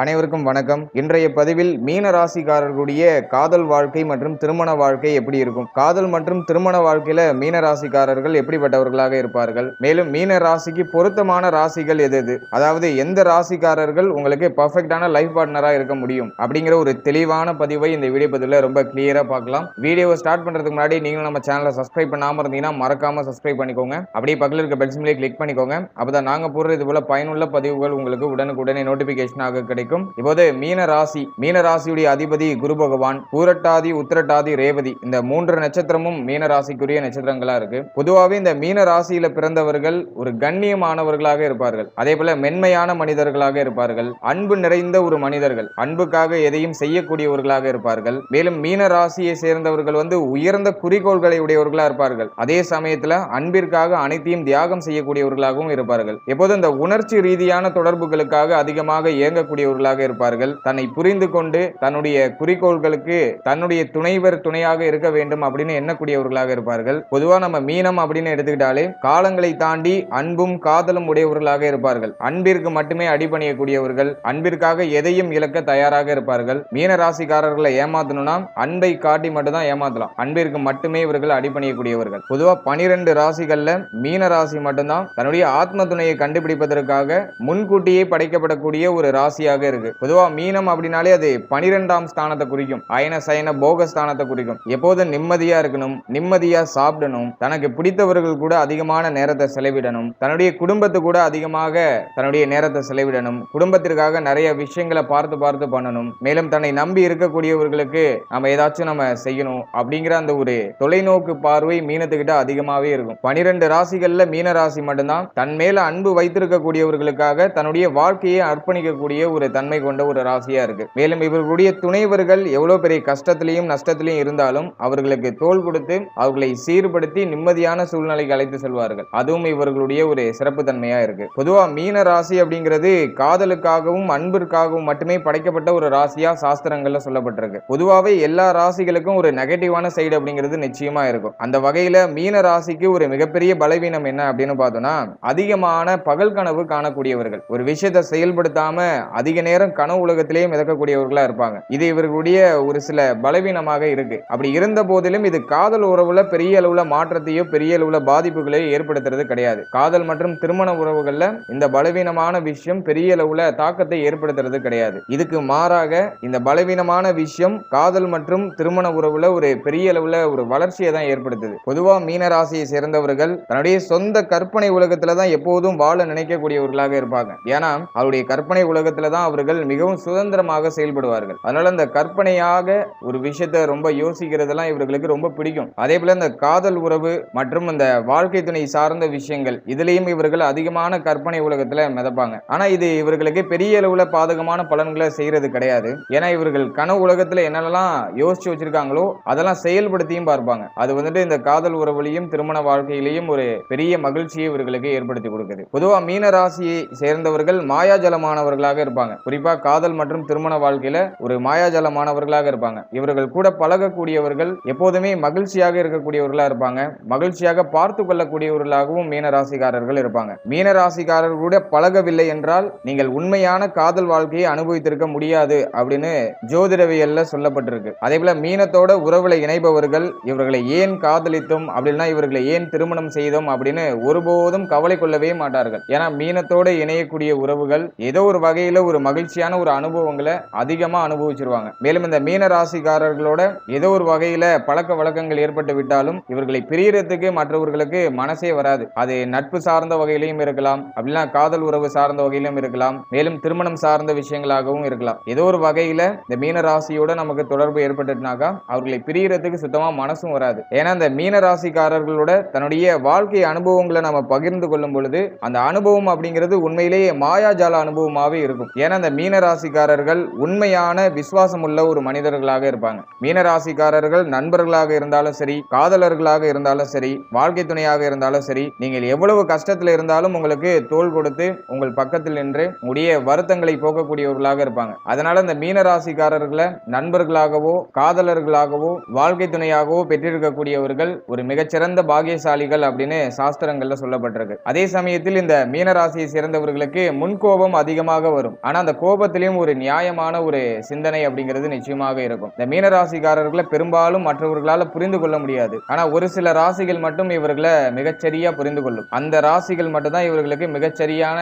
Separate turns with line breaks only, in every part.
அனைவருக்கும் வணக்கம். இன்றைய பதிவில் மீன ராசிக்காரர்களுடைய காதல் வாழ்க்கை மற்றும் திருமண வாழ்க்கை எப்படி இருக்கும்? காதல் மற்றும் திருமண வாழ்க்கையில மீன ராசிக்காரர்கள் எப்படிப்பட்டவர்களாக இருப்பார்கள்? மேலும் மீன ராசிக்கு பொருத்தமான ராசிகள் எது எது? அதாவது எந்த ராசிக்காரர்கள் உங்களுக்கு பர்ஃபெக்டான லைஃப் பார்ட்னரா இருக்க முடியும்? அப்படிங்கிற ஒரு தெளிவான பதிவை இந்த வீடியோ பதிவில் ரொம்ப கிளியரா பார்க்கலாம். வீடியோவை ஸ்டார்ட் பண்றதுக்கு முன்னாடி நீங்களும் நம்ம சேனலை சப்ஸ்கிரைப் பண்ணாம இருந்தீங்கன்னா மறக்காம சப்ஸ்கிரைப் பண்ணிக்கோங்க. அப்படியே பக்கத்தில் இருக்க பெல்சிமிலே கிளிக் பண்ணிக்கோங்க. அப்பதான் நாங்க போடுற இது போல பயனுள்ள பதிவுகள் உங்களுக்கு உடனுக்குடனே நோட்டிபிகேஷனாக கிடைக்கும். கிடைக்கும். இப்போது மீன ராசி மீன ராசியுடைய அதிபதி குரு பகவான் பூரட்டாதி உத்திரட்டாதி ரேவதி இந்த மூன்று நட்சத்திரமும் மீன ராசிக்குரிய நட்சத்திரங்களா இருக்கு. பொதுவாகவே இந்த மீன ராசியில பிறந்தவர்கள் ஒரு கண்ணியமானவர்களாக இருப்பார்கள். அதே போல மென்மையான மனிதர்களாக இருப்பார்கள். அன்பு நிறைந்த ஒரு மனிதர்கள். அன்புக்காக எதையும் செய்யக்கூடியவர்களாக இருப்பார்கள். மேலும் மீன ராசியை சேர்ந்தவர்கள் வந்து உயர்ந்த குறிக்கோள்களை உடையவர்களா இருப்பார்கள். அதே சமயத்துல அன்பிற்காக அனைத்தையும் தியாகம் செய்யக்கூடியவர்களாகவும் இருப்பார்கள். எப்போதும் இந்த உணர்ச்சி ரீதியான தொடர்புகளுக்காக அதிகமாக இயங்கக்கூடிய உடையவர்களாக இருப்பார்கள். தன்னை புரிந்து கொண்டு தன்னுடைய குறிக்கோள்களுக்கு தன்னுடைய துணைவர் துணையாக இருக்க வேண்டும் அப்படின்னு எண்ணக்கூடியவர்களாக இருப்பார்கள். பொதுவா நம்ம மீனம் அப்படின்னு எடுத்துக்கிட்டாலே காலங்களை தாண்டி அன்பும் காதலும் உடையவர்களாக இருப்பார்கள். அன்பிற்கு மட்டுமே அடிபணியக்கூடியவர்கள் அன்பிற்காக எதையும் இழக்க தயாராக இருப்பார்கள். மீன ராசிக்காரர்களை ஏமாத்தணும்னா அன்பை காட்டி மட்டும்தான் ஏமாத்தலாம். அன்பிற்கு மட்டுமே இவர்கள் அடிபணியக்கூடியவர்கள். பொதுவா பனிரெண்டு ராசிகள்ல மீன ராசி மட்டும்தான் தன்னுடைய ஆத்ம துணையை கண்டுபிடிப்பதற்காக முன்கூட்டியே படைக்கப்படக்கூடிய ஒரு ராசியாக இருக்கு. பொதுவா மீனம் அப்படின்னாலே அது பனிரெண்டாம் ஸ்தானத்தை குறிக்கும். அயன சயன போக ஸ்தானத்தை குறிக்கும். எப்போதும் நிம்மதியா இருக்கணும் நிம்மதியா சாப்பிடணும் தனக்கு பிடித்தவர்கள் கூட அதிகமான நேரத்தை செலவிடணும் தன்னுடைய குடும்பத்து கூட அதிகமாக தன்னுடைய நேரத்தை செலவிடணும் குடும்பத்திற்காக நிறைய விஷயங்களை பார்த்து பார்த்து பண்ணணும் மேலும் தன்னை நம்பி இருக்கக்கூடியவர்களுக்கு நம்ம ஏதாச்சும் நம்ம செய்யணும் அப்படிங்கிற அந்த ஒரு தொலைநோக்கு பார்வை மீனத்துக்கிட்ட அதிகமாவே இருக்கும். பனிரெண்டு ராசிகள்ல மீன ராசி மட்டும்தான் தன் மேல அன்பு வைத்திருக்கக்கூடியவர்களுக்காக தன்னுடைய வாழ்க்கையை அர்ப்பணிக்கக்கூடிய ஒரு தன்மை கொண்ட ஒரு ராசியா இருக்கு. மேலும் இவர்களுடைய துணைவர்கள் எவ்வளவு பெரிய கஷ்டத்திலையும் நஷ்டத்திலையும் இருந்தாலும் அவர்களுக்கு தோல் கொடுத்து அவர்களை சீர்படுத்தி நிம்மதியான சூழ்நிலைக்கு அழைத்து செல்வார்கள். அதுவும் இவர்களுடைய ஒரு சிறப்பு தன்மையா இருக்கு. பொதுவா மீன ராசி அப்படிங்கிறது காதலுக்காகவும் அன்பிற்காகவும் மட்டுமே படைக்கப்பட்ட ஒரு ராசியா சாஸ்திரங்கள்ல சொல்லப்பட்டிருக்கு. பொதுவாகவே எல்லா ராசிகளுக்கும் ஒரு நெகட்டிவான சைடு அப்படிங்கிறது நிச்சயமா இருக்கும். அந்த வகையில மீன ராசிக்கு ஒரு மிகப்பெரிய பலவீனம் என்ன அப்படின்னு பார்த்தோம்னா அதிகமான பகல் கனவு காணக்கூடியவர்கள். ஒரு விஷயத்தை செயல்படுத்தாம அதிக நேரம் கனவு உலகத்திலேயே மிதக்கக்கூடியவர்களா இருப்பாங்க. இது இவர்களுடைய ஒரு சில பலவீனமாக இருக்கு. அப்படி இருந்த போதிலும் இது காதல் உறவுல பெரிய அளவுல மாற்றத்தையோ பெரிய அளவுல பாதிப்புகளையோ ஏற்படுத்துறது கிடையாது. காதல் மற்றும் திருமண உறவுகள்ல இந்த பலவீனமான விஷயம் பெரிய அளவுல தாக்கத்தை ஏற்படுத்துறது கிடையாது. இதுக்கு மாறாக இந்த பலவீனமான விஷயம் காதல் மற்றும் திருமண உறவுல ஒரு பெரிய அளவுல ஒரு வளர்ச்சியை தான் ஏற்படுத்துது. பொதுவா மீன ராசியை சேர்ந்தவர்கள் தன்னுடைய சொந்த கற்பனை உலகத்துல தான் எப்போதும் வாழ நினைக்கக்கூடியவர்களாக இருப்பாங்க. ஏன்னா அவருடைய கற்பனை உலகத்துல தான் அவர்கள் மிகவும் சுதந்திரமாக செயல்படுவார்கள். அதனால அந்த கற்பனையாக ஒரு விஷயத்த ரொம்ப யோசிக்கிறதெல்லாம் இவர்களுக்கு ரொம்ப பிடிக்கும். அதே போல இந்த காதல் உறவு மற்றும் இந்த வாழ்க்கை துணை சார்ந்த விஷயங்கள் இதுலயும் இவர்கள் அதிகமான கற்பனை உலகத்துல மிதப்பாங்க. ஆனா இது இவர்களுக்கு பெரிய அளவுல பாதகமான பலன்களை செய்யறது கிடையாது. ஏன்னா இவர்கள் கனவு உலகத்துல என்னெல்லாம் யோசிச்சு வச்சிருக்காங்களோ அதெல்லாம் செயல்படுத்தியும் பார்ப்பாங்க. அது வந்துட்டு இந்த காதல் உறவுலையும் திருமண வாழ்க்கையிலையும் ஒரு பெரிய மகிழ்ச்சியை இவர்களுக்கு ஏற்படுத்தி கொடுக்குது. பொதுவா மீன ராசியை சேர்ந்தவர்கள் மாயாஜலமானவர்களாக இருப்பாங்க. குறிப்பா காதல் மற்றும் திருமண வாழ்க்கையில ஒரு மாயாஜாலமானவர்களாக இருப்பாங்க. இவர்கள் கூட பழகக்கூடியவர்கள் எப்போதுமே மகிழ்ச்சியாக இருக்கக்கூடியவர்களா இருப்பாங்க. மகிழ்ச்சியாக பார்த்து கொள்ளக்கூடியவர்களாகவும் மீன ராசிக்காரர்கள் இருப்பாங்க. மீன ராசிக்காரர்கள் கூட பழகவில்லை என்றால் நீங்கள் உண்மையான காதல் வாழ்க்கையை அனுபவித்திருக்க முடியாது அப்படின்னு ஜோதிடவியல்ல சொல்லப்பட்டிருக்கு. அதே போல மீனத்தோட உறவுல இணைபவர்கள் இவர்களை ஏன் காதலித்தோம் அப்படின்னா இவர்களை ஏன் திருமணம் செய்தோம் அப்படின்னு ஒருபோதும் கவலை கொள்ளவே மாட்டார்கள். ஏன்னா மீனத்தோட இணையக்கூடிய உறவுகள் ஏதோ ஒரு வகையில ஒரு மகிழ்ச்சியான ஒரு அனுபவங்களை அதிகமா அனுபவிச்சிருவாங்க. மேலும் இந்த மீன ராசிக்காரர்களோட ஏதோ ஒரு வகையில பழக்க வழக்கங்கள் ஏற்பட்டு விட்டாலும் இவர்களை பிரியறதுக்கு மற்றவர்களுக்கு மனசே வராது. அது நட்பு சார்ந்த வகையிலையும் இருக்கலாம் அப்படின்னா காதல் உறவு சார்ந்த வகையிலும் இருக்கலாம் மேலும் திருமணம் சார்ந்த விஷயங்களாகவும் இருக்கலாம். ஏதோ ஒரு வகையில இந்த மீன ராசியோட நமக்கு தொடர்பு ஏற்பட்டுனாக்கா அவர்களை பிரியறதுக்கு சுத்தமா மனசும் வராது. ஏன்னா இந்த மீன ராசிக்காரர்களோட தன்னுடைய வாழ்க்கை அனுபவங்களை நம்ம பகிர்ந்து கொள்ளும் பொழுது அந்த அனுபவம் அப்படிங்கிறது உண்மையிலேயே மாயாஜால அனுபவமாகவே இருக்கும். ஏன்னா அந்த மீனராசிக்காரர்கள் உண்மையான விசுவாசம் உள்ள ஒரு மனிதர்களாக இருப்பாங்க. மீனராசிக்காரர்கள் நண்பர்களாக இருந்தாலும் சரி காதலர்களாக இருந்தாலும் சரி வாழ்க்கை துணையாக இருந்தாலும் சரி நீங்கள் எவ்வளவு கஷ்டத்தில் இருந்தாலும் உங்களுக்கு தோள் கொடுத்து உங்கள் பக்கத்தில் நின்று உடைய வருத்தங்களை போக்கக்கூடியவர்களாக இருப்பாங்க. அதனால இந்த மீனராசிக்காரர்களை நண்பர்களாகவோ காதலர்களாகவோ வாழ்க்கை துணையாகவோ பெற்றிருக்கக்கூடியவர்கள் ஒரு மிகச்சிறந்த பாகியசாலிகள் அப்படின்னு சாஸ்திரங்கள்ல சொல்லப்பட்டிருக்கு. அதே சமயத்தில் இந்த மீனராசியை சேர்ந்தவர்களுக்கு முன்கோபம் அதிகமாக வரும். ஆனா அந்த கோபத்திலையும் ஒரு நியாயமான ஒரு சிந்தனை அப்படிங்கிறது நிச்சயமாக இருக்கும். இந்த மீனராசிக்காரர்களை பெரும்பாலும் மற்றவர்களால் புரிந்து கொள்ள முடியாது. ஆனா ஒரு சில ராசிகள் மட்டும் இவர்களை மிகச்சரியா புரிந்து கொள்ளும். அந்த ராசிகள் மட்டும்தான் இவர்களுக்கு மிகச்சரியான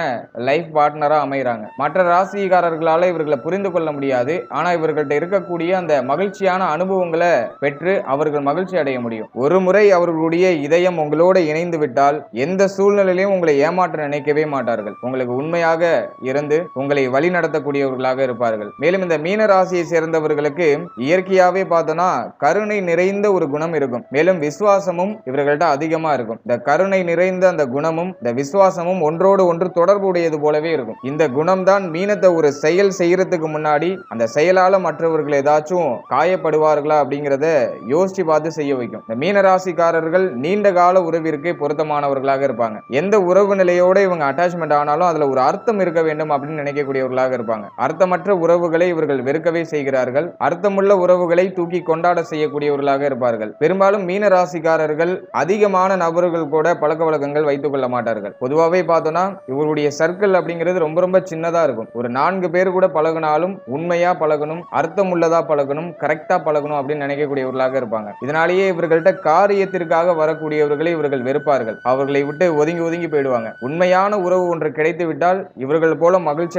லைஃப் பார்ட்னரா அமைகிறாங்க மற்ற ராசிக்காரர்களால இவர்களை புரிந்து கொள்ள முடியாது. ஆனா இவர்கள்ட்ட இருக்கக்கூடிய அந்த மகிழ்ச்சியான அனுபவங்களை பெற்று அவர்கள் மகிழ்ச்சி அடைய முடியும். ஒரு முறை அவர்களுடைய இதயம் உங்களோட இணைந்து விட்டால் எந்த சூழ்நிலையிலும் உங்களை ஏமாற்ற நினைக்கவே மாட்டார்கள். உங்களுக்கு உண்மையாக இருந்து உங்களை வழி வழிநடத்தக்கூடியவர்களாக இருப்பார்கள். மேலும் இந்த மீன ராசியை சேர்ந்தவர்களுக்கு இயற்கையாவே பார்த்தோம்னா கருணை நிறைந்த ஒரு குணம் இருக்கும். மேலும் விசுவாசமும் இவர்கள்ட்ட அதிகமா இருக்கும். இந்த கருணை நிறைந்த அந்த குணமும் இந்த விசுவாசமும் ஒன்றோடு ஒன்று தொடர்புடையது போலவே இருக்கும். இந்த குணம் தான் மீனத்தை ஒரு செயல் செய்யறதுக்கு முன்னாடி அந்த செயலால மற்றவர்கள் ஏதாச்சும் காயப்படுவார்களா அப்படிங்கிறத யோசிச்சு பார்த்து செய்ய வைக்கும். இந்த மீன ராசிக்காரர்கள் நீண்ட கால உறவிற்கு பொருத்தமானவர்களாக இருப்பாங்க. எந்த உறவு நிலையோட இவங்க அட்டாச்மெண்ட் ஆனாலும் அதுல ஒரு அர்த்தம் இருக்க வேண்டும் அப்படின்னு நினைக்கக்கூடியவர்களாக இருப்பாங்க. அர்த்தமற்ற உறவுகளை இவர்கள் வெறுக்கவே செய்கிறார்கள். அர்த்தமுள்ள உறவுகளை தூக்கி கொண்டாட செய்யக்கூடியவர்களாக இருப்பார்கள். பெரும்பாலும் மீன ராசிக்காரர்கள் அதிகமான நபர்கள் கூட பழக்க வழக்கங்கள் வைத்துக் கொள்ள மாட்டார்கள். பொதுவாகவே பார்த்தோம்னா இவருடைய சர்க்கிள் அப்படிங்கிறது ரொம்ப ரொம்ப சின்னதா இருக்கும். ஒரு நான்கு பேர் கூட பழகினாலும் உண்மையா பழகணும் அர்த்தம் உள்ளதா பழகணும் கரெக்டா பழகணும் அப்படின்னு நினைக்கக்கூடியவர்களாக இருப்பாங்க. இதனாலேயே இவர்கள்ட்ட காரியத்திற்காக வரக்கூடியவர்களை இவர்கள் வெறுப்பார்கள். அவர்களை விட்டு ஒதுங்கி ஒதுங்கி போயிடுவாங்க. உண்மையான உறவு ஒன்று கிடைத்து விட்டால் இவர்கள் போல மகிழ்ச்சி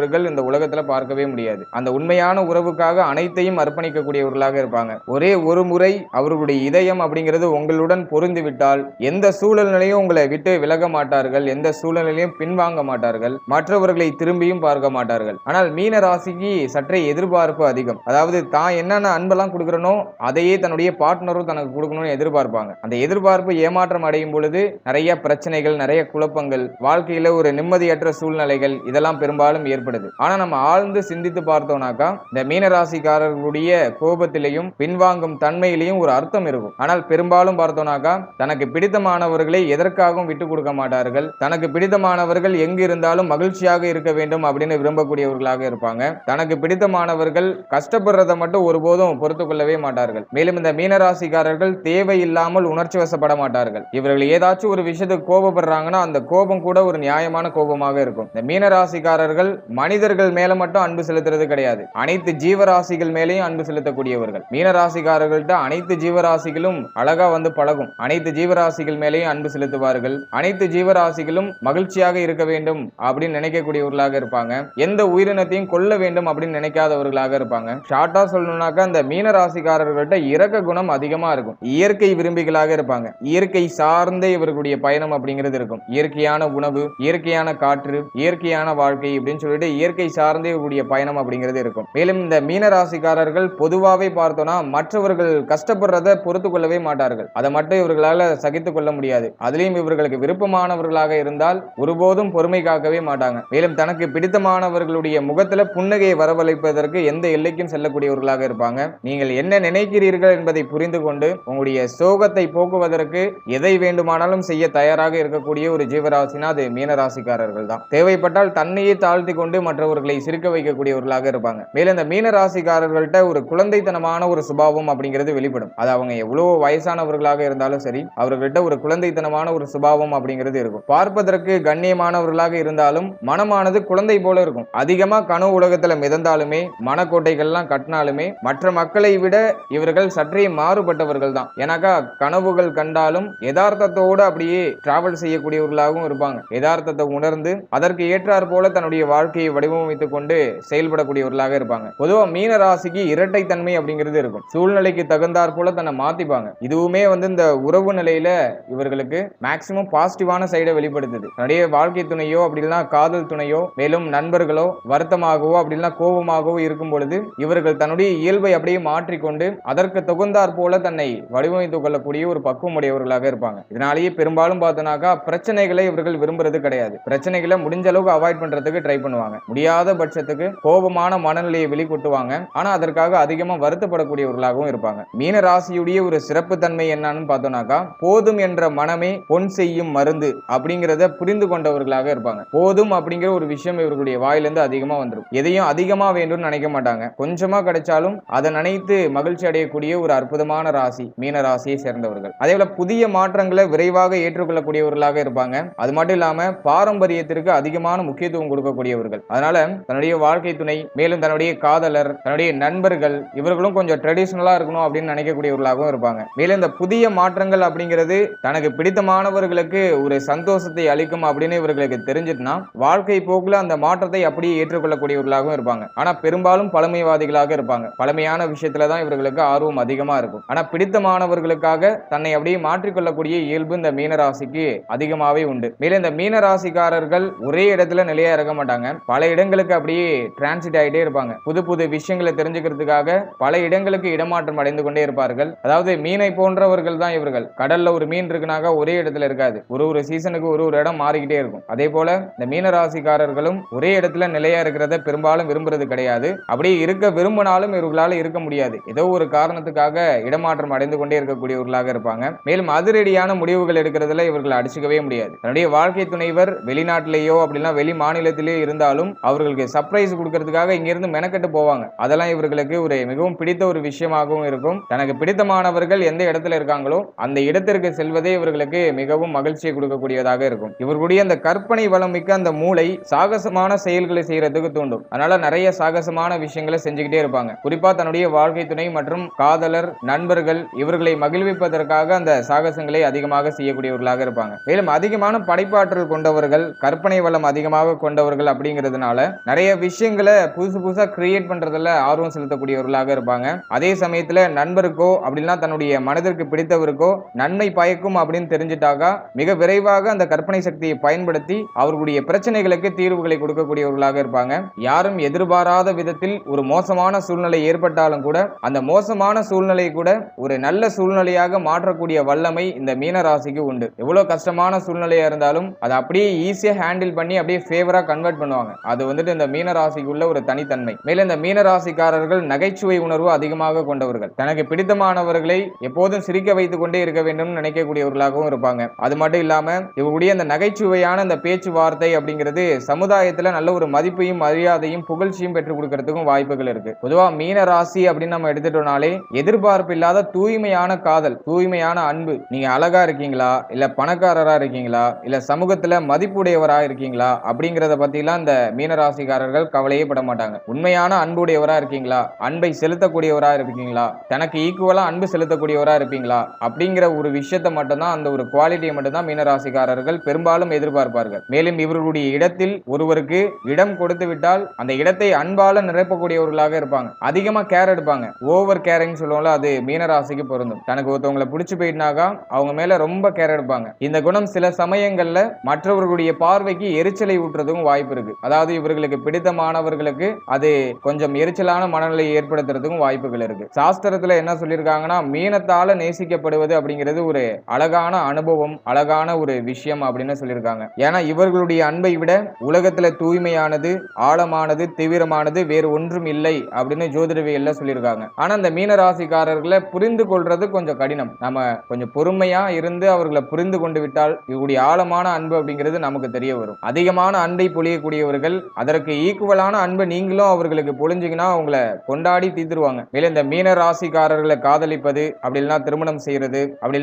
அடையக்கூடியவர்கள் இந்த உலகத்துல பார்க்கவே முடியாது. அந்த உண்மையான உறவுக்காக அனைத்தையும் அர்ப்பணிக்கக்கூடியவர்களாக இருப்பாங்க. ஒரே ஒரு முறை அவர்களுடைய இதயம் அப்படிங்கிறது உங்களுடன் பொருந்து விட்டால் எந்த சூழ்நிலையும் உங்களை விட்டு விலக மாட்டார்கள். எந்த சூழ்நிலையும் பின்வாங்க மாட்டார்கள். மற்றவர்களை திரும்பியும் பார்க்க மாட்டார்கள். ஆனால் மீன ராசிக்கு சற்றே எதிர்பார்ப்பு அதிகம். அதாவது தான் என்னென்ன அன்பெல்லாம் கொடுக்குறனோ அதையே தன்னுடைய பார்ட்னரும் தனக்கு கொடுக்கணும்னு எதிர்பார்ப்பாங்க. அந்த எதிர்பார்ப்பு ஏமாற்றம் அடையும் பொழுது நிறைய பிரச்சனைகள் நிறைய குழப்பங்கள் வாழ்க்கையில ஒரு நிம்மதியற்ற சூழ்நிலைகள் இதெல்லாம் பெரும்பாலும் ஏற்படும் ஏற்படுது ஆனா நம்ம ஆழ்ந்து சிந்தித்து பார்த்தோம்னாக்கா இந்த மீன ராசிக்காரர்களுடைய கோபத்திலையும் பின்வாங்கும் தன்மையிலையும் ஒரு அர்த்தம் இருக்கும். ஆனால் பெரும்பாலும் பார்த்தோம்னாக்கா தனக்கு பிடித்தமானவர்களை எதற்காகவும் விட்டு கொடுக்க மாட்டார்கள். தனக்கு பிடித்தமானவர்கள் எங்கு இருந்தாலும் மகிழ்ச்சியாக இருக்க வேண்டும் அப்படின்னு விரும்பக்கூடியவர்களாக இருப்பாங்க. தனக்கு பிடித்தமானவர்கள் கஷ்டப்படுறதை மட்டும் ஒருபோதும் பொறுத்து கொள்ளவே மாட்டார்கள். மேலும் இந்த மீனராசிக்காரர்கள் தேவையில்லாமல் உணர்ச்சி வசப்பட மாட்டார்கள். இவர்கள் ஏதாச்சும் ஒரு விஷயத்துக்கு கோபப்படுறாங்கன்னா அந்த கோபம் கூட ஒரு நியாயமான கோபமாக இருக்கும். இந்த மீனராசிக்காரர்கள் மனிதர்கள் மேல மட்டும் அன்பு செலுத்துறது கிடையாது. அனைத்து ஜீவராசிகள் மேலேயும் அன்பு செலுத்தக்கூடியவர்கள். மீனராசிக்காரர்கள்ட்ட அனைத்து ஜீவராசிகளும் அழகா வந்து பழகும். அனைத்து ஜீவராசிகள் மேலேயும் அன்பு செலுத்துவார்கள். அனைத்து ஜீவராசிகளும் மகிழ்ச்சியாக இருக்க வேண்டும் அப்படின்னு நினைக்கக்கூடியவர்களாக இருப்பாங்க. எந்த உயிரினத்தையும் கொல்ல வேண்டும் அப்படின்னு நினைக்காதவர்களாக இருப்பாங்க. ஷார்ட்டா சொல்லணும்னாக்கா அந்த மீன ராசிக்காரர்கள்ட்ட இறக்க குணம் அதிகமா இருக்கும். இயற்கை விரும்பிகளாக இருப்பாங்க. இயற்கை சார்ந்த இவர்களுடைய பயணம் அப்படிங்கிறது இருக்கும். இயற்கையான உணவு இயற்கையான காற்று இயற்கையான வாழ்க்கை அப்படின்னு சொல்லிட்டு இயற்கை சார்ந்தே கூடிய பயணம் அப்படிங்கிறது இருக்கும். மேலும் இந்த மீன ராசிக்காரர்கள் பொதுவாகவே பார்த்தோம்னா மற்றவர்கள் கஷ்டப்படுறத பொறுத்து கொள்ளவே மாட்டார்கள். அதை மட்டும் இவர்களால் சகித்துக் கொள்ள முடியாது. அதுலேயும் இவர்களுக்கு விருப்பமானவர்களாக இருந்தால் ஒருபோதும் பொறுமை காக்கவே மாட்டாங்க. மேலும் தனக்கு பிடித்தமானவர்களுடைய முகத்துல புன்னகையை வரவழைப்பதற்கு எந்த எல்லைக்கும் செல்லக்கூடியவர்களாக இருப்பாங்க. நீங்கள் என்ன நினைக்கிறீர்கள் என்பதை புரிந்து கொண்டு உங்களுடைய சோகத்தை போக்குவதற்கு எதை வேண்டுமானாலும் செய்ய தயாராக இருக்கக்கூடிய ஒரு ஜீவராசினா அது மீனராசிக்காரர்கள் தான். தேவைப்பட்டால் தன்னையே தாழ்த்தி கொண்டு கொண்டு மற்றவர்களை சிரிக்க வைக்கக்கூடியவர்களாக இருப்பாங்க. மேலும் இந்த மீன ராசிக்காரர்கள்ட்ட ஒரு குழந்தைத்தனமான ஒரு சுபாவம் அப்படிங்கிறது வெளிப்படும். அது அவங்க எவ்வளவு வயசானவர்களாக இருந்தாலும் சரி அவர்கள்ட்ட ஒரு குழந்தைத்தனமான ஒரு சுபாவம் அப்படிங்கிறது இருக்கும். பார்ப்பதற்கு கண்ணியமானவர்களாக இருந்தாலும் மனமானது குழந்தை போல இருக்கும். அதிகமா கனவு உலகத்துல மிதந்தாலுமே மனக்கோட்டைகள்லாம் கட்டினாலுமே மற்ற மக்களை விட இவர்கள் சற்றே மாறுபட்டவர்கள் தான். ஏன்னாக்கா கனவுகள் கண்டாலும் யதார்த்தத்தோடு அப்படியே டிராவல் செய்யக்கூடியவர்களாகவும் இருப்பாங்க. யதார்த்தத்தை உணர்ந்து அதற்கு ஏற்றாற் போல தன்னுடைய வாழ்க்கை வாழ்க்கையை வடிவமைத்துக் கொண்டு செயல்படக்கூடியவர்களாக இருப்பாங்க. பொதுவா மீன ராசிக்கு இரட்டைத்தன்மை அப்படிங்கிறது இருக்கும். சூழ்நிலைக்கு தகுந்தாற் போல தன்னை மாத்திப்பாங்க. இதுவுமே வந்து இந்த உறவு நிலையில இவர்களுக்கு மேக்சிமம் பாசிட்டிவான சைடை வெளிப்படுத்துது. நிறைய வாழ்க்கை துணையோ அப்படின்னா காதல் துணையோ மேலும் நண்பர்களோ வருத்தமாகவோ அப்படின்னா கோபமாகவோ இருக்கும் பொழுது இவர்கள் தன்னுடைய இயல்பை அப்படியே மாற்றிக்கொண்டு அதற்கு தகுந்தாற் போல தன்னை வடிவமைத்துக் கொள்ளக்கூடிய ஒரு பக்குவம் உடையவர்களாக இருப்பாங்க. இதனாலேயே பெரும்பாலும் பார்த்தோன்னாக்கா பிரச்சனைகளை இவர்கள் விரும்புறது கிடையாது. பிரச்சனைகளை முடிஞ்ச அளவுக்கு அவாய்ட் பண்றதுக்கு ட்ரை பண்ணுவாங்க. பண்ணுவாங்க முடியாத பட்சத்துக்கு கோபமான மனநிலையை வெளிக்கொட்டுவாங்க. ஆனா அதற்காக அதிகமா வருத்தப்படக்கூடியவர்களாகவும் இருப்பாங்க. மீன ராசியுடைய ஒரு சிறப்பு தன்மை என்னன்னு பார்த்தோம்னாக்கா போதும் என்ற மனமே பொன் செய்யும் மருந்து அப்படிங்கிறத புரிந்து கொண்டவர்களாக இருப்பாங்க. போதும் அப்படிங்கிற ஒரு விஷயம் இவர்களுடைய வாயிலிருந்து அதிகமா வந்துடும் எதையும் அதிகமா வேண்டும்னு நினைக்க மாட்டாங்க. கொஞ்சமா கிடைச்சாலும் அதை நினைத்து மகிழ்ச்சி அடையக்கூடிய ஒரு அற்புதமான ராசி மீன ராசியை சேர்ந்தவர்கள். அதே போல புதிய மாற்றங்களை விரைவாக ஏற்றுக்கொள்ளக்கூடியவர்களாக இருப்பாங்க. அது மட்டும் இல்லாம பாரம்பரியத்திற்கு அதிகமான முக்கியத்துவம் கொடுக்கக்கூடியவர்கள். இருப்பார்கள் அதனால தன்னுடைய வாழ்க்கை துணை மேலும் தன்னுடைய காதலர் தன்னுடைய நண்பர்கள் இவர்களும் கொஞ்சம் ட்ரெடிஷ்னலா இருக்கணும் அப்படின்னு நினைக்கக்கூடியவர்களாகவும் இருப்பாங்க. மேலும் இந்த புதிய மாற்றங்கள் அப்படிங்கிறது தனக்கு பிடித்தமானவர்களுக்கு ஒரு சந்தோஷத்தை அளிக்கும் அப்படின்னு இவர்களுக்கு தெரிஞ்சிட்டுனா வாழ்க்கை போக்குல அந்த மாற்றத்தை அப்படியே ஏற்றுக்கொள்ளக்கூடியவர்களாகவும் இருப்பாங்க. ஆனா பெரும்பாலும் பழமைவாதிகளாக இருப்பாங்க. பழமையான விஷயத்துல தான் இவர்களுக்கு ஆர்வம் அதிகமா இருக்கும். ஆனா பிடித்தமானவர்களுக்காக தன்னை அப்படியே மாற்றிக்கொள்ளக்கூடிய இயல்பு இந்த மீனராசிக்கு அதிகமாவே உண்டு. மேலும் இந்த மீனராசிக்காரர்கள் ஒரே இடத்துல நிலையா இருக்க மாட்டாங்க. பல இடங்களுக்கு அப்படியே டிரான்சிட் ஆகிட்டே இருப்பாங்க. புது புது விஷயங்களை தெரிஞ்சுக்கிறதுக்காக பல இடங்களுக்கு இடமாற்றம் அடைந்து கொண்டே இருப்பார்கள். அதாவது மீனை போன்றவர்கள் தான் இவர்கள். கடல்ல ஒரு மீன் இருக்குனாக்கா ஒரே இடத்துல இருக்காது. ஒரு ஒரு சீசனுக்கு ஒரு ஒரு இடம் மாறிக்கிட்டே இருக்கும். அதே போல இந்த மீனராசிக்காரர்களும் ஒரே இடத்துல நிலையா இருக்கிறத பெரும்பாலும் விரும்புறது கிடையாது. அப்படியே இருக்க விரும்பினாலும் இவர்களால் இருக்க முடியாது. ஏதோ ஒரு காரணத்துக்காக இடமாற்றம் அடைந்து கொண்டே இருக்கக்கூடியவர்களாக இருப்பாங்க. மேலும் அதிரடியான முடிவுகள் எடுக்கிறதுல இவர்கள் அடிச்சுக்கவே முடியாது. தன்னுடைய வாழ்க்கை துணைவர் வெளிநாட்டிலேயோ அப்படின்னா வெளி மாநிலத்திலேயோ இருந்தாலும் அவர்களுக்கு சர்ப்ரைஸ் கொடுக்கறதுக்காக இங்கிருந்து மெனக்கெட்டு போவாங்க. அதெல்லாம் இவர்களுக்கு ஒரு மிகவும் பிடித்த ஒரு விஷயமாகவும் இருக்கும். தனக்கு பிடித்தமானவர்கள் எந்த இடத்துல இருக்காங்களோ அந்த இடத்திற்கு செல்வதே இவர்களுக்கு மிகவும் மகிழ்ச்சியை கொடுக்கக்கூடியதாக இருக்கும். இவர்களுடைய அந்த கற்பனை வளம் மிக்க அந்த மூளை சாகசமான செயல்களை செய்யறதுக்கு தூண்டும். அதனால நிறைய சாகசமான விஷயங்களை செஞ்சுக்கிட்டே இருப்பாங்க. குறிப்பா தன்னுடைய வாழ்க்கை துணை மற்றும் காதலர் நண்பர்கள் இவர்களை மகிழ்விப்பதற்காக அந்த சாகசங்களை அதிகமாக செய்யக்கூடியவர்களாக இருப்பாங்க. மேலும் அதிகமான படைப்பாற்றல் கொண்டவர்கள் கற்பனை வளம் அதிகமாக கொண்டவர்கள் அப்படிங்கிறதுனால நிறைய விஷயங்களை புதுசு புதுசாக கிரியேட் பண்ணுறதுல ஆர்வம் செலுத்தக்கூடியவர்களாக இருப்பாங்க. அதே சமயத்தில் நண்பருக்கோ அப்படின்னா தன்னுடைய மனதிற்கு பிடித்தவருக்கோ நன்மை பயக்கும் அப்படின்னு தெரிஞ்சிட்டாக்கா மிக விரைவாக அந்த கற்பனை சக்தியை பயன்படுத்தி அவர்களுடைய பிரச்சனைகளுக்கு தீர்வுகளை கொடுக்கக்கூடியவர்களாக இருப்பாங்க. யாரும் எதிர்பாராத விதத்தில் ஒரு மோசமான சூழ்நிலை ஏற்பட்டாலும் கூட அந்த மோசமான சூழ்நிலை கூட ஒரு நல்ல சூழ்நிலையாக மாற்றக்கூடிய வல்லமை இந்த மீன ராசிக்கு உண்டு. எவ்வளோ கஷ்டமான சூழ்நிலையாக இருந்தாலும் அதை அப்படியே ஈஸியாக ஹேண்டில் பண்ணி அப்படியே ஃபேவராக கன்வெர்ட் பண்ணுவாங்க. அது வந்துட்டு இந்த மீனராசிக்குள்ள ஒரு தனித்தன்மை. மேலும் இந்த மீனராசிக்காரர்கள் நகைச்சுவை உணர்வு அதிகமாக கொண்டவர்கள். தனக்கு பிடித்தமானவர்களை எப்போதும் சிரிக்க வைத்துக் கொண்டே இருக்க வேண்டும் நினைக்கக்கூடியவர்களாகவும் இருப்பாங்க. அது மட்டும் இல்லாம இவருடைய அந்த நகைச்சுவையான அந்த பேச்சுவார்த்தை அப்படிங்கிறது சமுதாயத்துல நல்ல ஒரு மதிப்பையும் மரியாதையும் புகழ்ச்சியும் பெற்றுக் கொடுக்கறதுக்கும் வாய்ப்புகள் இருக்கு. பொதுவா மீன ராசி அப்படின்னு நம்ம எடுத்துட்டோம்னாலே எதிர்பார்ப்பு இல்லாத தூய்மையான காதல் தூய்மையான அன்பு. நீங்க அழகா இருக்கீங்களா? இல்ல பணக்காரரா இருக்கீங்களா? இல்ல சமூகத்துல மதிப்புடையவரா இருக்கீங்களா? அப்படிங்கறத பத்திலாம் இந்த மீனராசிக்காரர்கள் கவலையே பட மாட்டாங்க. உண்மையான அன்புடையவரா இருக்கீங்களா? அன்பை செலுத்தக்கூடியவரா இருக்கீங்களா தனக்கு ஈக்குவலா அன்பு செலுத்தக்கூடியவரா இருப்பீங்களா? அப்படிங்கிற ஒரு விஷயத்தை மட்டும்தான் அந்த ஒரு குவாலிட்டியை மட்டும்தான் மீனராசிக்காரர்கள் பெரும்பாலும் எதிர்பார்ப்பார்கள். மேலும் இவர்களுடைய இடத்தில் ஒருவருக்கு இடம் கொடுத்து விட்டால் அந்த இடத்தை அன்பால நிரப்பக்கூடியவர்களாக இருப்பாங்க. அதிகமா கேர் எடுப்பாங்க. ஓவர் கேரிங் சொல்லுவோம்ல அது மீனராசிக்கு பொருந்தும். தனக்கு ஒருத்தவங்களை பிடிச்சு போயிட்டாக்கா அவங்க மேல ரொம்ப கேர் எடுப்பாங்க. இந்த குணம் சில சமயங்கள்ல மற்றவர்களுடைய பார்வைக்கு எரிச்சலை ஊட்டுறதுக்கும் வாய்ப்பு இருக்கு. அதாவது இவர்களுக்கு பிடித்தமானவர்களுக்கு அது கொஞ்சம் எரிச்சலான மனநிலையை ஏற்படுத்துறதுக்கும் வாய்ப்புகள் இருக்கு. சாஸ்திரத்துல என்ன சொல்லியிருக்காங்கன்னா மீனத்தால நேசிக்கப்படுவது அப்படிங்கிறது ஒரு அழகான அனுபவம் அழகான ஒரு விஷயம் அப்படின்னு சொல்லியிருக்காங்க. ஏன்னா இவர்களுடைய அன்பை விட உலகத்துல தூய்மையானது ஆழமானது தீவிரமானது வேறு ஒன்றும் இல்லை அப்படின்னு ஜோதிடவியல்ல சொல்லியிருக்காங்க. ஆனா அந்த மீன ராசிக்காரர்களை புரிந்து கொள்றது கொஞ்சம் கடினம். நம்ம கொஞ்சம் பொறுமையா இருந்து அவர்களை புரிந்து கொண்டு விட்டால் இவருடைய ஆழமான அன்பு அப்படிங்கிறது நமக்கு தெரிய வரும். அதிகமான அன்பை பொழியக்கூடியவர்கள் அதற்கு ஈக்குவலான அன்பை நீங்களும் அவர்களுக்கு பொழிஞ்சிங்கன்னா அவங்கள கொண்டாடி தீர்த்துருவாங்க. மேலும் இந்த மீன ராசிக்காரர்களை காதலிப்பது அப்படி திருமணம் செய்யறது அப்படி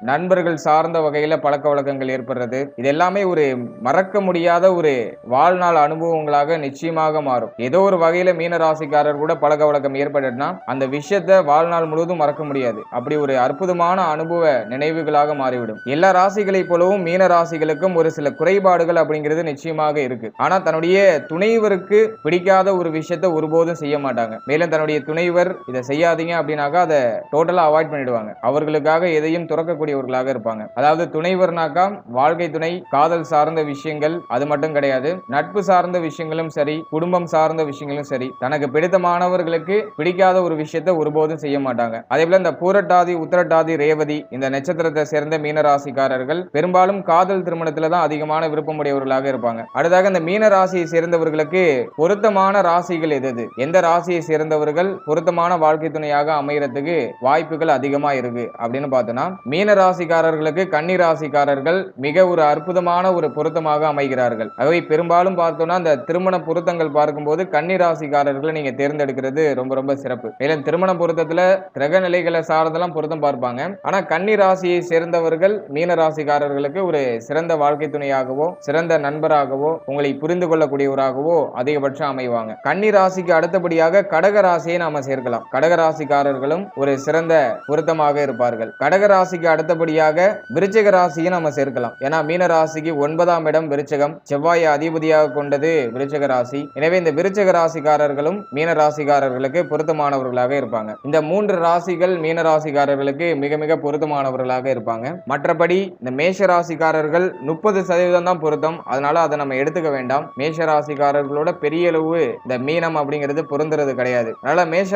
நண்பர்கள் சார்ந்த வகையில பழக்க வழக்கங்கள் ஏற்படுறது இது எல்லாமே ஒரு மறக்க முடியாத ஒரு வாழ்நாள் அனுபவங்களாக நிச்சயமாக மாறும். ஏதோ ஒரு வகையில மீன ராசிக்காரர் கூட பழக்க வழக்கம் ஏற்பட்டுனா அந்த விஷயத்தை வாழ்நாள் முழுவதும் மறக்க முடியாது. அப்படி ஒரு அற்புதமான அனுபவ நினைவுகளாக மாறிவிடும். எல்லா ராசிகளை போலவும் மீன ராசிகளுக்கும் ஒரு சில குறைபாடுகள் அப்படிங்கிறது நிச்சயமாக இருக்கு. ஆனா தன்னுடைய தன்னுடைய துணைவருக்கு பிடிக்காத ஒரு விஷயத்தை ஒருபோதும் செய்ய மாட்டாங்க. மேலும் தன்னுடைய துணைவர் இதை செய்யாதீங்க அப்படின்னாக்கா அதை டோட்டலா அவாய்ட் பண்ணிடுவாங்க. அவர்களுக்காக எதையும் துறக்கக்கூடியவர்களாக இருப்பாங்க. அதாவது துணைவர்னாக்கா வாழ்க்கை துணை காதல் சார்ந்த விஷயங்கள் அது மட்டும் கிடையாது. நட்பு சார்ந்த விஷயங்களும் சரி குடும்பம் சார்ந்த விஷயங்களும் சரி தனக்கு பிடித்தமானவர்களுக்கு பிடிக்காத ஒரு விஷயத்தை ஒருபோதும் செய்ய மாட்டாங்க. அதே போல இந்த பூரட்டாதி உத்திரட்டாதி ரேவதி இந்த நட்சத்திரத்தை சேர்ந்த மீனராசிக்காரர்கள் பெரும்பாலும் காதல் திருமணத்துல தான் அதிகமான விருப்பமுடையவர்களாக இருப்பாங்க. அடுத்ததாக இந்த மீனராசி ராசியை சேர்ந்தவர்களுக்கு பொருத்தமான ராசிகள் எது எந்த ராசியை சேர்ந்தவர்கள் பொருத்தமான வாழ்க்கை துணையாக அமையறதுக்கு வாய்ப்புகள் அதிகமா இருக்கு அப்படின்னு பார்த்தோம்னா மீன ராசிக்காரர்களுக்கு கன்னி ராசிக்காரர்கள் மிக ஒரு அற்புதமான ஒரு பொருத்தமாக அமைகிறார்கள். ஆகவே பெரும்பாலும் பார்த்தோம்னா அந்த திருமண பொருத்தங்கள் பார்க்கும்போது கன்னி ராசிக்காரர்களை நீங்க தேர்ந்தெடுக்கிறது ரொம்ப ரொம்ப சிறப்பு. மேலும் திருமண பொருத்தத்துல கிரக நிலைகளை சார்ந்தெல்லாம் பொருத்தம் பார்ப்பாங்க. ஆனா கன்னி ராசியை சேர்ந்தவர்கள் மீன ராசிக்காரர்களுக்கு ஒரு சிறந்த வாழ்க்கை துணையாகவோ சிறந்த நண்பராகவோ உங்களை புரிந்து கொள்ள கொள்ளக்கூடியவராகவோ அதிகபட்சம் அமைவாங்க. கன்னி ராசிக்கு அடுத்தபடியாக கடக ராசியை நாம சேர்க்கலாம். கடக ராசிக்காரர்களும் ஒரு சிறந்த பொருத்தமாக இருப்பார்கள். கடக ராசிக்கு அடுத்தபடியாக விருச்சிக ராசியை நாம சேர்க்கலாம். ஏன்னா மீன ராசிக்கு ஒன்பதாம் இடம் விருச்சகம். செவ்வாயை அதிபதியாக கொண்டது விருச்சக ராசி. எனவே இந்த விருச்சக ராசிக்காரர்களும் மீன ராசிக்காரர்களுக்கு பொருத்தமானவர்களாக இருப்பாங்க. இந்த மூன்று ராசிகள் மீன ராசிக்காரர்களுக்கு மிக மிக பொருத்தமானவர்களாக இருப்பாங்க. மற்றபடி இந்த மேஷ ராசிக்காரர்கள் முப்பது சதவீதம் தான் பொருத்தம். அதனால அதை நம்ம எடுத்துக்க வேண்டாம். மேஷ ராசிக்காரர்களோட பெரிய அளவு இந்த மீனம் அப்படிங்கிறது பொருந்துறது கிடையாது. அதனால மேஷ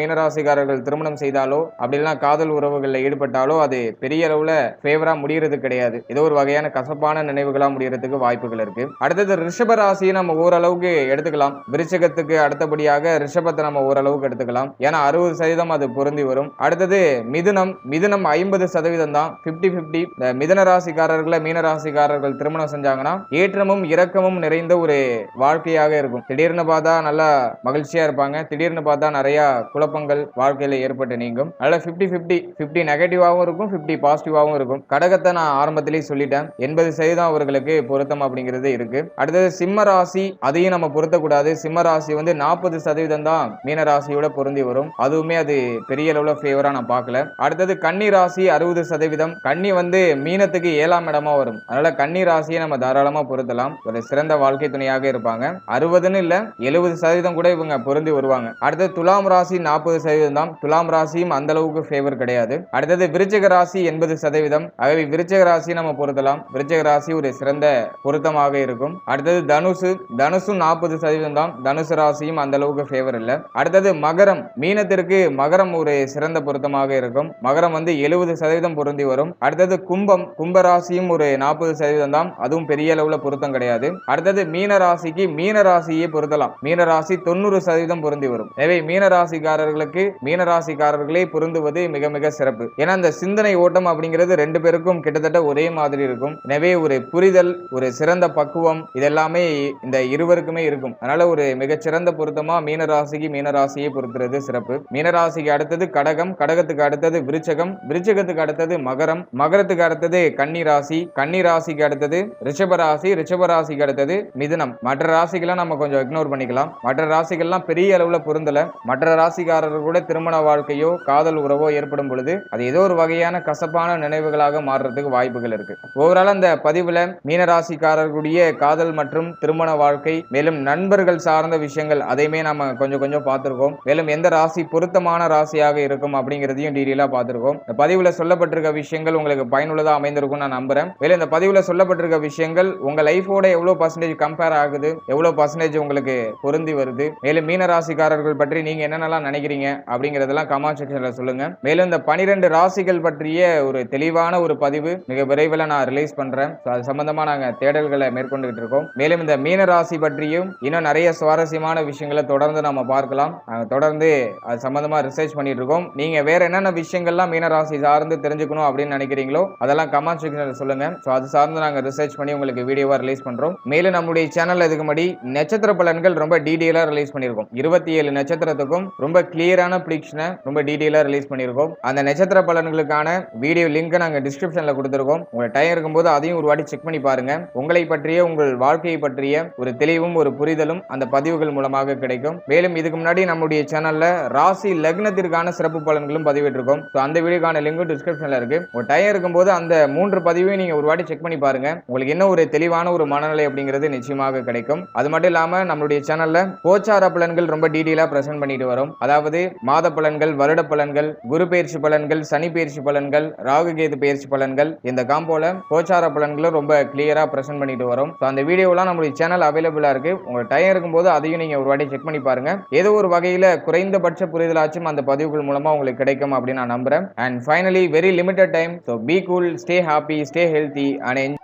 மீனராசிக்காரர்கள் திருமணம் செய்தாலோ அப்படின்னா காதல் உறவுகளில் ஈடுபட்டாலோ அது பெரிய அளவுல ஃபேவரா முடியறது கிடையாது. ஏதோ ஒரு வகையான கசப்பான நினைவுகளா முடியறதுக்கு வாய்ப்புகள் இருக்கு. அடுத்தது ரிஷப ராசியை நம்ம ஓரளவுக்கு எடுத்துக்கலாம். விருச்சகத்துக்கு அடுத்தபடியாக ரிஷபத்தை நம்ம ஓரளவுக்கு எடுத்துக்கலாம். ஏன்னா அறுபது சதவீதம் அது பொருந்தி வரும். அடுத்தது மிதுனம் மிதுனம் ஐம்பது சதவீதம் தான். பிப்டி பிப்டி இந்த மிதன ராசிக்காரர்களை மீன ராசிக்காரர்கள் திருமணம் செஞ்சாங்கன்னா ஏற்றமும் இரக்கமும் நிறைந்த ஒரு வாழ்க்கையாக இருக்கும். திடீர்னு பார்த்தா நல்லா மகிழ்ச்சியா இருப்பாங்க. திடீர்னு பார்த்தா நிறைய குழப்பங்கள் வாழ்க்கையில ஏற்பட்டு நீங்கும். அதனால பிப்டி பிப்டி பிப்டி நெகட்டிவாகவும் இருக்கும் பிப்டி பாசிட்டிவாகவும் இருக்கும். கடகத்தை நான் ஆரம்பத்திலேயே சொல்லிட்டேன். எண்பது சதவீதம் அவர்களுக்கு பொருத்தம் அப்படிங்கிறது இருக்கு. அடுத்தது சிம்ம ராசி அதையும் நம்ம பொருத்தக்கூடாது. சிம்ம ராசி வந்து நாற்பது சதவீதம் தான் மீன ராசியோட பொருந்தி வரும். அதுவுமே அது பெரிய அளவுல ஃபேவரா நான் பார்க்கல. அடுத்தது கன்னி ராசி அறுபது சதவீதம். கன்னி வந்து மீனத்துக்கு ஏழாம் இடமா வரும். அதனால கன்னி ராசியை நம்ம தாராளமா பொருத்தலாம். ஒரு சிறந்த வாழ்க்கை துணையாக இருப்பாங்க. அறுபதுன்னு இல்ல எழுபது சதவீதம் கூட இவங்க பொருந்தி வருவாங்க. அடுத்தது துலாம் ராசி நாற்பது சதவீதம் தான். துலாம் ராசியும் அந்த அளவுக்கு ஃபேவர் கிடையாது. அடுத்தது விருச்சக ராசி எண்பது சதவீதம். ஆகவே விருச்சக ராசி நம்ம பொருத்தலாம். விருச்சக ராசி ஒரு சிறந்த பொருத்தமாக இருக்கும். அடுத்தது தனுசு. தனுசும் நாற்பது சதவீதம் தான். தனுசு ராசியும் அந்த அளவுக்கு ஃபேவர் இல்லை. அடுத்தது மகரம். மீனத்திற்கு மகரம் ஒரு சிறந்த பொருத்தமாக இருக்கும். மகரம் வந்து எழுபது சதவீதம் பொருந்தி வரும். அடுத்தது கும்பம். கும்ப ராசியும் ஒரு நாற்பது சதவீதம் தான். அதுவும் பெரிய அளவுல பொருத்தம் கிடையாது. அடுத்தது மீன ராசிக்கு மீன பொருத்தலாம். மீன ராசி தொண்ணூறு சதவீதம் பொருந்தி வரும். எனவே மீன ராசிக்காரர்களுக்கு மீன ராசிக்காரர்களே பொருந்துவது மிக மிக சிறப்பு. ஏன்னா அந்த சிந்தனை ஓட்டம் அப்படிங்கிறது ரெண்டு பேருக்கும் கிட்டத்தட்ட ஒரே மாதிரி இருக்கும். எனவே ஒரு புரிதல் ஒரு சிறந்த பக்குவம் இதெல்லாமே இந்த இருவருக்குமே இருக்கும். அதனால ஒரு மிகச்சிறந்த பொருத்தமா மீன ராசிக்கு மீன ராசியை சிறப்பு. மீன ராசிக்கு அடுத்தது கடகம் கடகத்துக்கு அடுத்தது விருச்சகம் விருச்சகத்துக்கு அடுத்தது மகரம் மகரத்துக்கு அடுத்தது கன்னி ராசி கன்னி ராசிக்கு அடுத்தது ரிஷபராசி ரிஷபராசிக்கு அடுத்தது மிதுனம். மற்ற ராசிகளை நம்ம கொஞ்சம் இக்னோர் பண்ணிக்கலாம். மற்ற ராசிகள்லாம் பெரிய அளவுல பொருந்தல. மற்ற ராசிக்காரர்கள் கூட திருமண வாழ்க்கையோ காதல் உறவோ ஏற்படும் பொழுது அது ஏதோ ஒரு வகையான கசப்பான நினைவுகளாக மாறுறதுக்கு வாய்ப்புகள் இருக்கு. ஓவரால் அந்த பதிவுல மீன ராசிக்காரர்களுடைய காதல் மற்றும் திருமண வாழ்க்கை மேலும் நண்பர்கள் சார்ந்த விஷயங்கள் அதையுமே நம்ம கொஞ்சம் கொஞ்சம் பார்த்திருக்கோம். மேலும் எந்த ராசி பொருத்தமான ராசியாக இருக்கும் அப்படிங்கிறதையும் டீடெயிலாக பார்த்துருக்கோம். இந்த பதிவுல சொல்லப்பட்டிருக்க விஷயங்கள் உங்களுக்கு பயனுள்ளதாக அமைந்திருக்கும் நான் நம்புறேன். மேலும் இந்த பதிவுல சொல்லப்பட்டிருக்க விஷயங்கள் உங்க லைஃபோட எவ்வளவு பர்சன்டேஜ் கம்பேர் ஆகுது எவ்வளவு பர்சன்டேஜ் உங்களுக்கு பொருந்தி வருது மேலும் மீன ராசிக்காரர்கள் பற்றி நீங்கள் என்னென்னலாம் நினைக்கிறீங்க அப்படிங்கிறதெல்லாம் கமெண்ட் செக்ஷனில் சொல்லுங்க. மேலும் இந்த பனிரெண்டு ராசிகள் பற்றிய ஒரு தெளிவான ஒரு பதிவு மிக விரைவில் நான் ரிலீஸ் பண்றேன். ஸோ அது சம்மந்தமாக நாங்கள் தேடல்களை மேற்கொண்டுகிட்டு இருக்கோம். மேலும் இந்த மீன ராசி பற்றியும் இன்னும் நிறைய சுவாரஸ்யமான விஷயங்களை தொடர்ந்து நம்ம பார்க்கலாம். நாங்கள் தொடர்ந்து அது சம்மந்தமாக ரிசர்ச் பண்ணிட்டு இருக்கோம். நீங்கள் வேறு என்னென்ன விஷயங்கள்லாம் மீனராசி சார்ந்து தெரிஞ்சுக்கணும் அப்படின்னு நினைக்கிறீங்களோ அதெல்லாம் கமெண்ட் செக்ஷனில் சொல்லுங்க. ஸோ அது சார்ந்து நாங்கள் ரிசர்ச் பண்ணி உங்களுக்கு வீடியோவா ரிலீஸ் பண்ணுறோம் மேலும் நம்ம நம்முடைய சேனல் இதுக்கு முன்னாடி நட்சத்திர பலன்கள் ரொம்ப டீடைலா ரிலீஸ் பண்ணியிருக்கோம். இருபத்தி ஏழு நட்சத்திரத்துக்கும் ரொம்ப கிளியரான ப்ரிடிக்ஷனை ரொம்ப டீடைலா ரிலீஸ் பண்ணியிருக்கோம். அந்த நட்சத்திர பலன்களுக்கான வீடியோ லிங்க் நாங்க டிஸ்கிரிப்ஷன்ல கொடுத்துருக்கோம். உங்களுக்கு டைம் இருக்கும்போது அதையும் ஒரு வாட்டி செக் பண்ணி பாருங்க. உங்களை பற்றிய உங்கள் வாழ்க்கையை பற்றிய ஒரு தெளிவும் ஒரு புரிதலும் அந்த பதிவுகள் மூலமாக கிடைக்கும். மேலும் இதுக்கு முன்னாடி நம்முடைய சேனல்ல ராசி லக்னத்திற்கான சிறப்பு பலன்களும் பதிவிட்டிருக்கோம். ஸோ அந்த வீடியோக்கான லிங்கும் டிஸ்கிரிப்ஷன்ல இருக்கு. ஒரு டைம் இருக்கும்போது அந்த மூன்று பதிவையும் நீங்க ஒரு வாட்டி செக் பண்ணி பாருங்க. உங்களுக்கு என்ன ஒரு தெளிவான ஒரு மனநிலை அப்படிங்கிறது நிச்சயமாக கிடைக்கும். அது மட்டும் இல்லாம நம்மளுடைய சேனல்ல கோச்சார பலன்கள் ரொம்ப டீடைலா பிரசன்ட் பண்ணிட்டு வரும். அதாவது மாத பலன்கள் வருட பலன்கள் குரு பயிற்சி பலன்கள் சனி பயிற்சி பலன்கள் ராகு கேது பயிற்சி பலன்கள் இந்த காம்போல கோச்சார பலன்களும் ரொம்ப கிளியரா பிரசன்ட் பண்ணிட்டு வரும். ஸோ அந்த வீடியோலாம் நம்மளுடைய சேனல் அவைலபிளா இருக்கு. உங்க டைம் இருக்கும்போது அதையும் நீங்க ஒரு வாட்டி செக் பண்ணி பாருங்க. ஏதோ ஒரு வகையில குறைந்தபட்ச புரிதலாச்சும் அந்த பதிவுகள் மூலமா உங்களுக்கு கிடைக்கும் அப்படின்னு நான் நம்புறேன். And finally very limited time so be cool stay happy stay healthy and